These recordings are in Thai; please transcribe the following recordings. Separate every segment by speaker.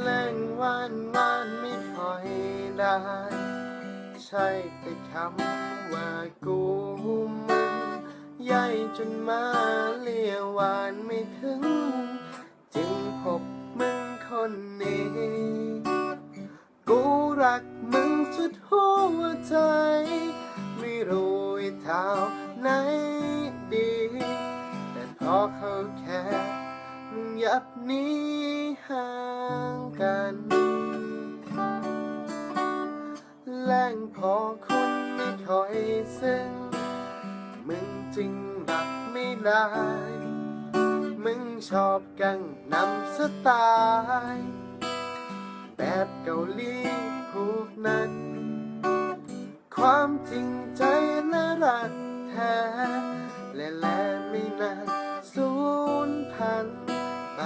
Speaker 1: เล่งวานวานไม่ปล่อยได้ ใช่แต่คำว่ากูมึงใหญ่จนมาเลียววานไม่ถึง ยับนี้ห่างกัน แรงพอคุณไม่ค่อยซึ้งมึงจึงรักไม่ได้มึงชอบกังนำสไตล์แบบเกาหลีพวกนั้น ความจริงใจและรักแท้และแลไม่นานสูญพันธุ์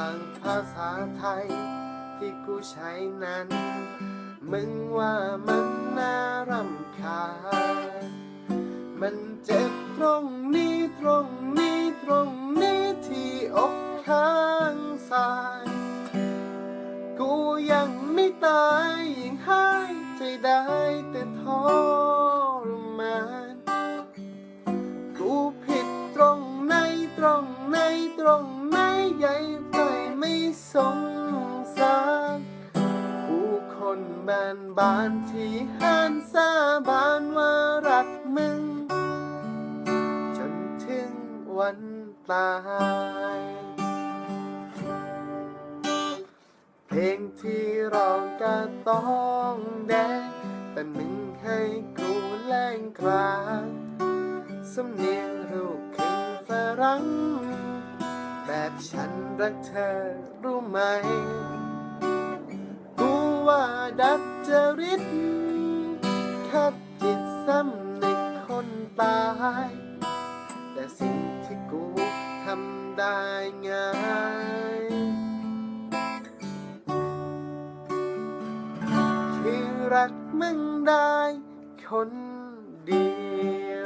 Speaker 1: างภาษาไทย ที่กูใช้นั้น มึงว่ามันน่ารำคาญมันเจ็บตรงนี้ตรงนี้ตรงนี้ที่อกข้างซ้าย กูยังไม่ตายยังหายใจได้แต่ทรมานกูผิดตรงไหนตรงไหนตรงไหนใหญ่ สงสารกูคนบานบานที่หันสาบานว่ารักมึง จนถึงวันตายเพลงที่ร้องก็ต้องแดง แต่มึงให้กูแรงกลางสำเนียงลูกครึ่งฝรั่ง ฉันรักเธอรู้ไหม กูว่าดัดจริตขัดจิตสำนึกคนตาย แต่สิ่งที่กูทำได้ง่ายคือรักมึงได้คนเดียว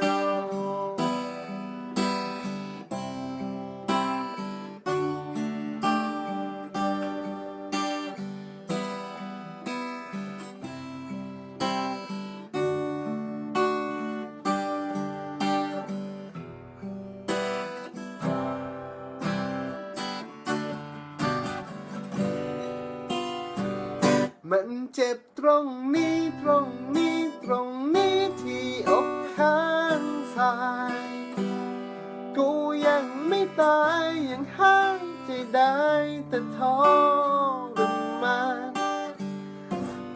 Speaker 1: มันเจ็บตรงนี้ตรงนี้ตรงนี้ที่อกข้างซ้าย กูยังไม่ตายยังห้างใจได้แต่ทรมาน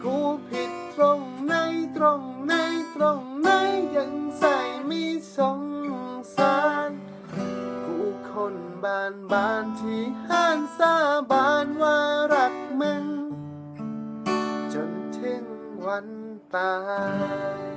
Speaker 1: กูผิดตรงไหนตรงไหนตรงไหนยังใส่ไม่สงสารกูคนบานบานที่ห้านสาบานว่า รั